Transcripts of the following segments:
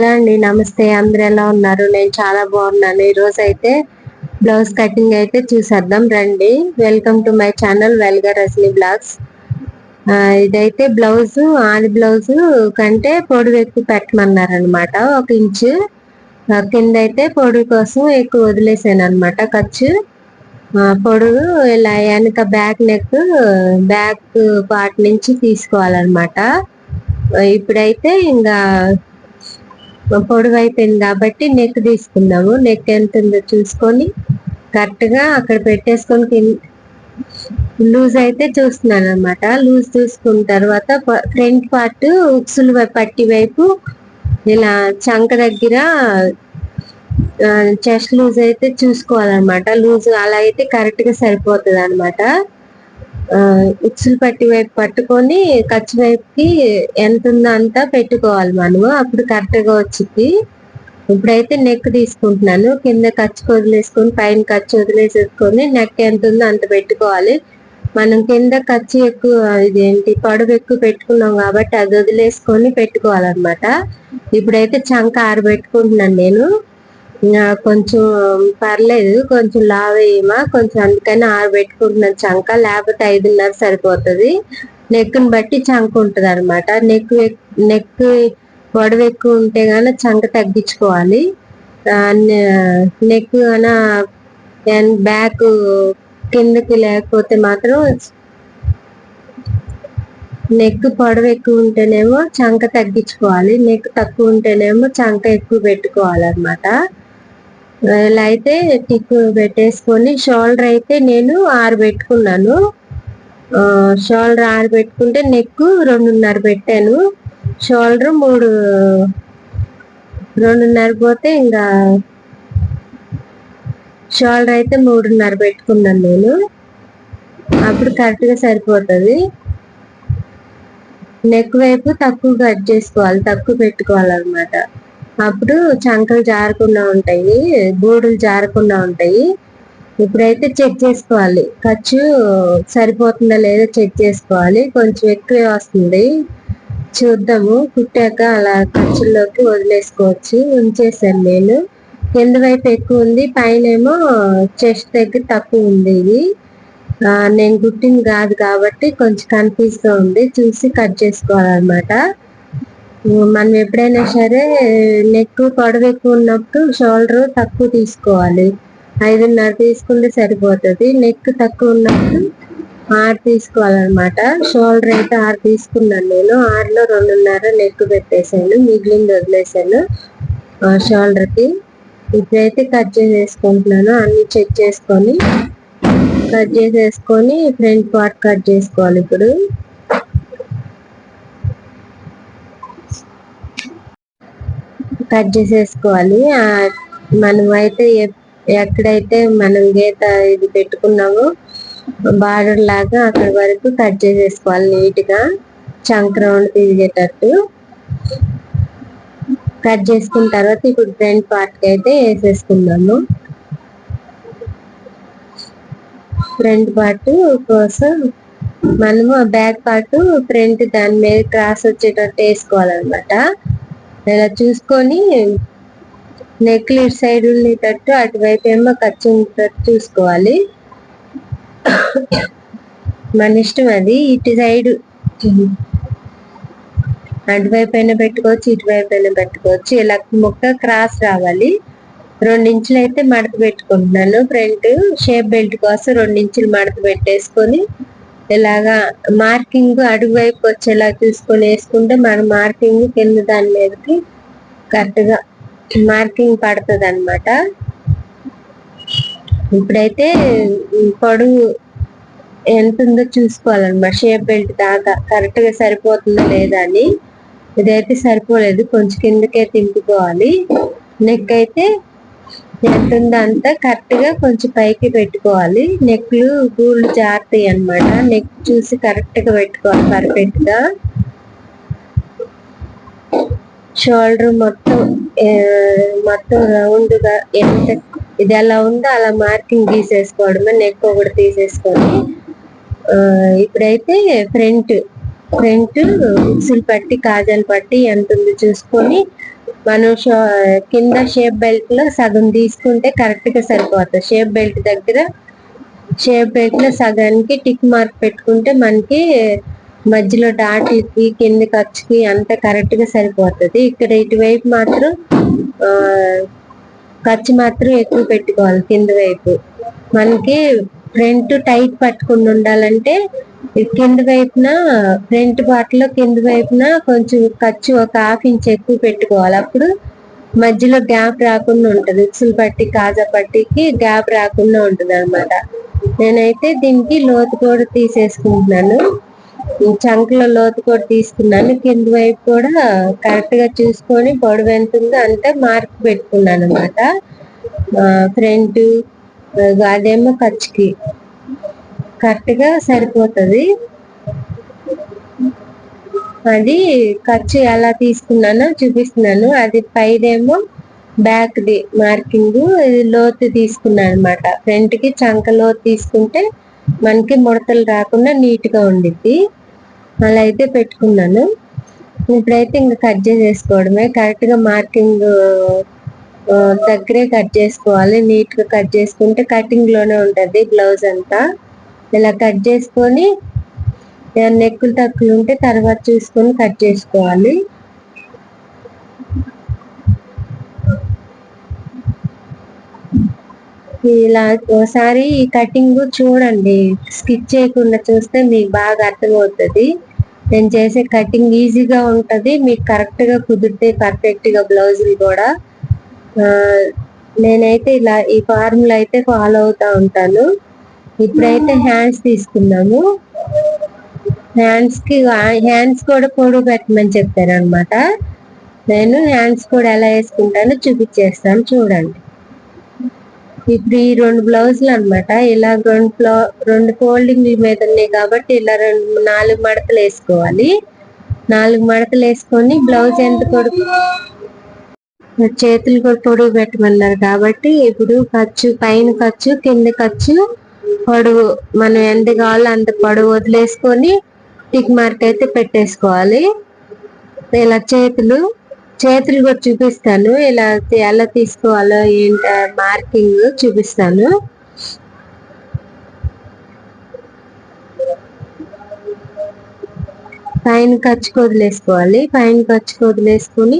Hello అండి నమస్తే. అందరు ఎలా ఉన్నారు? నేను చాలా బాగున్నాను. ఈరోజు అయితే బ్లౌజ్ కటింగ్ అయితే చూసేద్దాం. రండి. వెల్కమ్ టు మై ఛానల్ వెల్గా రజనీ బ్లాగ్స్ ఇదైతే బ్లౌజ్ ఆది బ్లౌజ్ కంటే పొడుగు ఎక్కువ పెట్టమన్నారు అనమాట ఒక ఇంచు. కింద అయితే పొడుగు కోసం ఎక్కువ వదిలేసాను అనమాట ఖర్చు పొడుగు ఇలా వెనక బ్యాక్ నెక్ బ్యాక్ పార్ట్ నుంచి తీసుకోవాలన్నమాట. ఇప్పుడైతే ఇంకా పొడవు అయిపోయింది కాబట్టి నెక్ తీసుకుందాము నెక్ ఎంత ఉందో చూసుకొని కరెక్ట్గా అక్కడ పెట్టేసుకొని లూజ్ అయితే చూస్తున్నాను అనమాట లూజ్ చూసుకున్న తర్వాత ఫ్రంట్ పార్ట్ ఉక్సులు పట్టి వైపు ఇలా చంక దగ్గర చెస్ట్ లూజ్ అయితే చూసుకోవాలన్నమాట. లూజ్ అలా అయితే కరెక్ట్గా సరిపోతుంది అనమాట ఇచ్చులు పట్టి వైపు పట్టుకొని ఖర్చు వైపుకి ఎంత ఉందో అంతా పెట్టుకోవాలి మనము. అప్పుడు కరెక్ట్గా వచ్చింది ఇప్పుడైతే నెక్ తీసుకుంటున్నాను. కింద ఖర్చు వదిలేసుకొని పైన ఖర్చు వదిలేసేసుకొని నెక్ ఎంత ఉందో అంత పెట్టుకోవాలి. మనం కింద ఖర్చు ఎక్కువ ఇదేంటి పొడవు ఎక్కువ పెట్టుకున్నాం కాబట్టి అది వదిలేసుకొని పెట్టుకోవాలన్నమాట. ఇప్పుడైతే చంక ఆరబెట్టుకుంటున్నాను నేను. కొంచెం పర్లేదు కొంచెం లావ్ అయ్యమా కొంచెం అందుకని ఆరబెట్టుకుంటున్నాను. చంక లేకపోతే ఐదున్నర సరిపోతుంది. నెక్ని బట్టి చంక ఉంటుంది అనమాట నెక్ నెక్ పొడవు ఎక్కువ ఉంటే గాన చంక తగ్గించుకోవాలి. నెక్ బ్యాక్ కిందకి లేకపోతే మాత్రం నెక్ పొడవు ఎక్కువ ఉంటేనేమో చంక తగ్గించుకోవాలి. నెక్ తక్కువ ఉంటేనేమో చంక ఎక్కువ పెట్టుకోవాలన్నమాట. ఇలా అయితే టిక్ పెట్టేసుకొని షోల్డర్ అయితే నేను ఆరు పెట్టుకున్నాను. షోల్డర్ ఆరు పెట్టుకుంటే నెక్ రెండున్నర పెట్టాను. షోల్డర్ మూడు రెండున్నర పోతే ఇంకా షోల్డర్ అయితే మూడున్నర పెట్టుకున్నాను నేను. అప్పుడు కరెక్ట్గా సరిపోతుంది. నెక్ వైపు తక్కువ కట్ చేసుకోవాలి తక్కువ పెట్టుకోవాలన్నమాట. అప్పుడు చంకలు జారకుండా ఉంటాయి గూడులు జారకుండా ఉంటాయి. ఇప్పుడైతే చెక్ చేసుకోవాలి. ఖర్చు సరిపోతుందా లేదా చెక్ చేసుకోవాలి. కొంచెం ఎక్కువే వస్తుంది. చూద్దాము. కుట్టాక అలా ఖర్చుల్లోకి వదిలేసుకోవచ్చు. ఉంచేసాను నేను. కింద వైపు ఎక్కువ ఉంది. పైన ఏమో చెస్ట్ దగ్గర తక్కువ ఉంది ఇది. నేను కుట్టింది కాదు కాబట్టి కొంచెం కన్ఫ్యూజ్గా ఉంది. చూసి కట్ చేసుకోవాలన్నమాట. మనం ఎప్పుడైనా సరే నెక్ పొడవు ఎక్కువ ఉన్నప్పుడు షోల్డర్ తక్కువ తీసుకోవాలి. ఐదున్నర తీసుకుంటే సరిపోతుంది. నెక్ తక్కువ ఉన్నప్పుడు ఆరు తీసుకోవాలన్నమాట. షోల్డర్ అయితే ఆరు తీసుకున్నాను నేను. ఆరులో రెండున్నర నెక్ పెట్టేశాను. మిగిలింది వదిలేసాను షోల్డర్కి ఇప్పుడైతే కట్ చేసేసుకుంటున్నాను. అన్ని చెక్ చేసుకొని కట్ చేసేసుకొని ఫ్రంట్ పార్ట్ కట్ చేసుకోవాలి ఇప్పుడు. కట్ చేసేసుకోవాలి. ఆ, మనం అయితే ఎప్- ఎక్కడైతే మనం గీత ఇది పెట్టుకున్నామో బార్డర్ లాగా అక్కడ వరకు కట్ చేసేసుకోవాలి నీట్గా చంక్ రౌండ్ తిరిగేటట్టు. కట్ చేసుకున్న తర్వాత ఇప్పుడు ఫ్రంట్ పార్ట్కి అయితే వేసేసుకుందాము. ఫ్రంట్ పార్ట్ కోసం మనము ఆ బ్యాక్ పార్ట్ ఫ్రంట్ దాని మీద క్రాస్ వచ్చేటట్టు వేసుకోవాలన్నమాట. ఇలా చూసుకొని నెక్ ఇటు సైడ్ ఉండేటట్టు అటువైపు ఏమో ఖర్చు ఉండేటట్టు చూసుకోవాలి. మన ఇష్టం అది. ఇటు సైడ్ అటువైపు అయినా పెట్టుకోవచ్చు ఇటువైపు అయినా పెట్టుకోవచ్చు. ఇలా ముక్క క్రాస్ రావాలి. రెండించులు అయితే మడత పెట్టుకుంటున్నాను. ఫ్రంట్ షేప్ బెల్ట్ కోసం రెండించులు మడత పెట్టేసుకొని ఇలాగా మార్కింగ్ అడుగు వైపు వచ్చేలా చూసుకొని వేసుకుంటే మన మార్కింగ్ కింద దాని మీదకి కరెక్ట్గా మార్కింగ్ పడుతుంది అనమాట ఇప్పుడైతే పొడవు ఎంత ఉందో చూసుకోవాలన్నమాట. షేప్ బెల్ట్ దాకా కరెక్ట్గా లేదా అని. ఇదైతే సరిపోలేదు. కొంచెం కిందకే తింపుకోవాలి నెక్ అయితే ఎంత ఉందో అంతా కరెక్ట్గా కొంచెం పైకి పెట్టుకోవాలి. నెక్లు గూళ్ళు జారుతాయి అన్నమాట. నెక్ చూసి కరెక్ట్గా పెట్టుకోవాలి పర్ఫెక్ట్గా షోల్డర్ మొత్తం మొత్తం రౌండ్గా ఎంత ఇది ఎలా ఉందో అలా మార్కింగ్ తీసేసుకోవడమే నెక్ ఒకటి తీసేసుకొని ఇప్పుడైతే ఫ్రంట్ ఫ్రంట్ ఉక్సులు పట్టి కాజాలు పట్టి ఎంత ఉంది చూసుకొని మనం కింద షేప్ బెల్ట్లో సగం తీసుకుంటే కరెక్ట్గా సరిపోతుంది. షేప్ బెల్ట్ దగ్గర షేప్ బెల్ట్లో సగానికి టిక్ మార్క్ పెట్టుకుంటే మనకి మధ్యలో డాట్లకి కింద ఖర్చుకి అంత కరెక్ట్గా సరిపోతుంది. ఇక్కడ ఇటువైపు మాత్రం ఖర్చు మాత్రం ఎక్కువ పెట్టుకోవాలి కింద వైపు. మనకి ఫ్రంట్ టైట్ పట్టుకుని ఉండాలంటే కింది కింద వైపున ఫ్రంట్ పార్ట్ కింద వైపున కొంచెం ఖర్చు ఒక హాఫ్ ఇంచ్ ఎక్కువ పెట్టుకోవాలి. అప్పుడు మధ్యలో గ్యాప్ రాకుండా ఉంటుంది. ఉక్సులు పట్టి కాజా పట్టికి గ్యాప్ రాకుండా ఉంటుంది అనమాట నేనైతే దీనికి లోతు కూడా తీసేసుకుంటున్నాను. చంకలో లోతు కూడా తీసుకున్నాను. కింద వైపు కూడా కరెక్ట్గా చూసుకొని పొడవు ఎంత ఉందో అంతే మార్క్ పెట్టుకున్నాను అనమాట ఫ్రంట్ అదేమో ఖర్చుకి. కరెక్ట్గా సరిపోతుంది. అది ఖర్చు ఎలా తీసుకున్నానో చూపిస్తున్నాను. అది పైదేమో బ్యాక్ ది మార్కింగ్ లోతు తీసుకున్నాను అనమాట ఫ్రంట్కి చంక లోతు తీసుకుంటే మనకి ముడతలు రాకుండా నీట్గా ఉండిద్ది. అలా అయితే పెట్టుకున్నాను. ఇప్పుడైతే ఇంకా కట్ చేసేసుకోవడమే. కరెక్ట్గా మార్కింగ్ దగ్గరే కట్ చేసుకోవాలి. నీట్గా కట్ చేసుకుంటే కటింగ్లోనే ఉంటది బ్లౌజ్ అంతా. ఇలా కట్ చేసుకొని నెక్కులు తక్కువ ఉంటే తర్వాత చూసుకొని కట్ చేసుకోవాలి. ఇలా ఒకసారి ఈ కటింగ్ చూడండి. స్కిచ్ చేయకుండా చూస్తే మీకు బాగా అర్థమవుతుంది. నేను చేసే కటింగ్ ఈజీగా ఉంటుంది. మీకు కరెక్ట్గా కుదిరితే పర్ఫెక్ట్గా బ్లౌజులు కూడా నేనైతే ఇలా ఈ ఫార్ములా అయితే ఫాలో అవుతా ఉంటాను. ఇప్పుడైతే హ్యాండ్స్ తీసుకున్నాము హ్యాండ్స్కి హ్యాండ్స్ కూడా పొడుగు పెట్టమని చెప్పారు అనమాట నేను హ్యాండ్స్ కూడా ఎలా వేసుకుంటానో చూపించేస్తాను చూడండి. ఇప్పుడు ఈ రెండు బ్లౌజులు అనమాట ఇలా రెండు ఫ్లో రెండు ఫోల్డింగ్ మీద ఉన్నాయి కాబట్టి ఇలా రెండు నాలుగు మడతలు వేసుకోవాలి. నాలుగు మడతలు వేసుకొని బ్లౌజ్ ఎంత పొడుగు చేతులు కూడా పొడుగు పెట్టమన్నారు కాబట్టి ఇప్పుడు ఖర్చు పైన ఖర్చు కింద ఖర్చు పొడవు మనం ఎంత కావాలో అంత పొడుగు వదిలేసుకొని టిక్ మార్క్ అయితే పెట్టేసుకోవాలి. ఇలా చేతులు చేతులు కూడా చూపిస్తాను. ఇలా ఎలా తీసుకోవాలో ఏంట మార్కింగ్ చూపిస్తాను. పైన ఖర్చుకు వదిలేసుకోవాలి. పైన ఖర్చుకు వదిలేసుకొని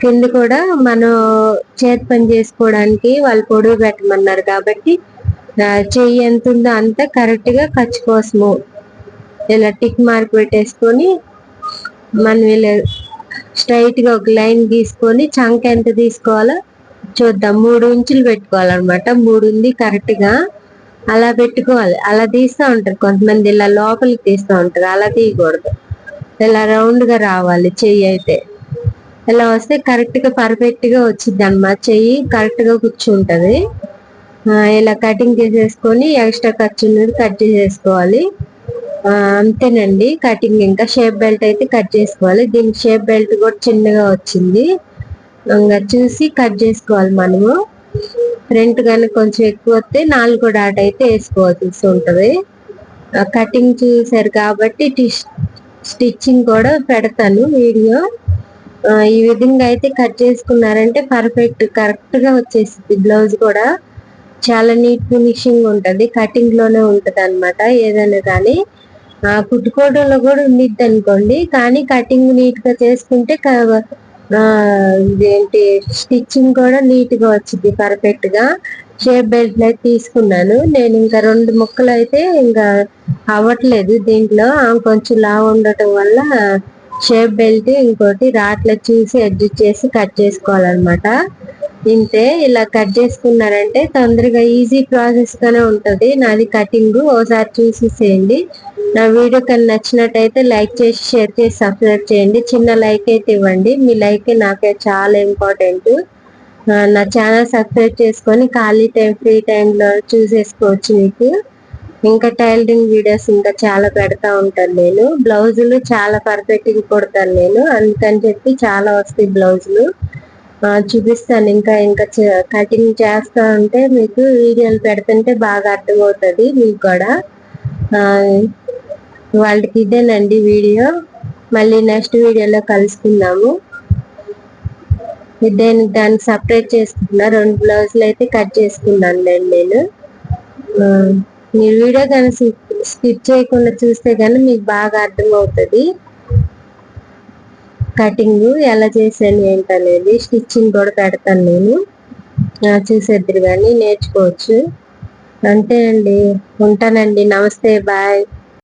కింద కూడా మనం చేతి పని చేసుకోవడానికి వాళ్ళు పొడుగు పెట్టమన్నారు కాబట్టి చెయ్యి ఎంత ఉందో అంత కరెక్ట్గా ఖర్చు కోసము. ఇలా టిక్ మార్క్ పెట్టేసుకొని మనం ఇలా స్ట్రైట్గా ఒక లైన్ గీసుకొని చంక ఎంత తీసుకోవాలో చూద్దాం. మూడు ఇంచులు పెట్టుకోవాలన్నమాట. మూడు ఉంది కరెక్ట్గా. అలా పెట్టుకోవాలి. అలా తీస్తూ ఉంటారు. కొంతమంది ఇలా లోపలికి తీస్తూ ఉంటారు. అలా తీయకూడదు. ఇలా రౌండ్గా రావాలి చెయ్యి అయితే. ఇలా వస్తే కరెక్ట్గా పర్ఫెక్ట్గా వచ్చింది అనమాట చెయ్యి కరెక్ట్గా కూర్చుంటది. ఇలా కటింగ్ చేసేసుకొని ఎక్స్ట్రా ఖర్చు ఉన్నది కట్ చేసేసుకోవాలి. అంతేనండి. కటింగ్ ఇంకా షేప్ బెల్ట్ అయితే కట్ చేసుకోవాలి. దీనికి షేప్ బెల్ట్ కూడా చిన్నగా వచ్చింది. ఇంకా చూసి కట్ చేసుకోవాలి మనము. ఫ్రంట్ కనుక కొంచెం ఎక్కువ వస్తే నాలుగో డాట్ అయితే వేసుకోవాల్సి ఉంటుంది. కటింగ్ చూసారు కాబట్టి స్టిచ్చింగ్ కూడా పెడతాను వీడియో. ఈ విధంగా అయితే కట్ చేసుకున్నారంటే పర్ఫెక్ట్ కరెక్ట్గా వచ్చేసింది బ్లౌజ్ కూడా. చాలా నీట్ ఫినిషింగ్ ఉంటుంది. కటింగ్లోనే ఉంటది అనమాట ఏదైనా కానీ. ఆ కుట్టుకోవడంలో కూడా ఉండిద్ది అనుకోండి. కానీ కటింగ్ నీట్గా చేసుకుంటే ఇదేంటి స్టిచ్చింగ్ కూడా నీట్గా వచ్చింది పర్ఫెక్ట్గా. షేప్ బెల్ట్ అయితే తీసుకున్నాను. నేను ఇంకా రెండు ముక్కలు అయితే ఇంకా అవ్వట్లేదు దీంట్లో. కొంచెం లావు ఉండటం వల్ల షేప్ బెల్ట్ ఇంకోటి రాట్ల చూసి అడ్జస్ట్ చేసి కట్ చేసుకోవాలన్నమాట. ఇంతే ఇలా కట్ చేసుకున్నారంటే తొందరగా ఈజీ ప్రాసెస్గానే ఉంటుంది. నాది కటింగ్ ఓసారి చూసేసేయండి. నా వీడియో కానీ నచ్చినట్టయితే లైక్ చేసి షేర్ చేసి సబ్స్క్రైబ్ చేయండి. చిన్న లైక్ అయితే ఇవ్వండి. మీ లైక్ నాకే చాలా ఇంపార్టెంట్. నా ఛానల్ సబ్స్క్రైబ్ చేసుకొని ఖాళీ టైం ఫ్రీ టైంలో చూసేసుకోవచ్చు మీకు. ఇంకా టైలరింగ్ వీడియోస్ ఇంకా చాలా పెడతా ఉంటాను నేను. బ్లౌజులు చాలా పర్ఫెక్ట్గా కొడతాను కుడతాను నేను. అందుకని చెప్పి చాలా వస్తాయి బ్లౌజులు. చూపిస్తాను ఇంకా ఇంకా కటింగ్ చేస్తా ఉంటే మీకు వీడియోలు పెడుతుంటే బాగా అర్థమవుతుంది మీకు కూడా. వాళ్ళకి ఇదేనండి వీడియో. మళ్ళీ నెక్స్ట్ వీడియోలో కలుసుకుందాము. దేని దాన్ని సపరేట్ చేసుకున్నా. రెండు బ్లౌజులు అయితే కట్ చేసుకున్నాను నేను. నేను మీరు వీడియో కానీ స్కిప్ చేయకుండా చూస్తే కానీ మీకు బాగా అర్థమవుతుంది. కటింగ్ ఎలా చేశాను ఏంటనేది స్టిచ్చింగ్ కూడా పెడతాను నేను. చూసేద్దరు కానీ నేర్చుకోవచ్చు. అంతే అండి. ఉంటానండి. నమస్తే. బాయ్.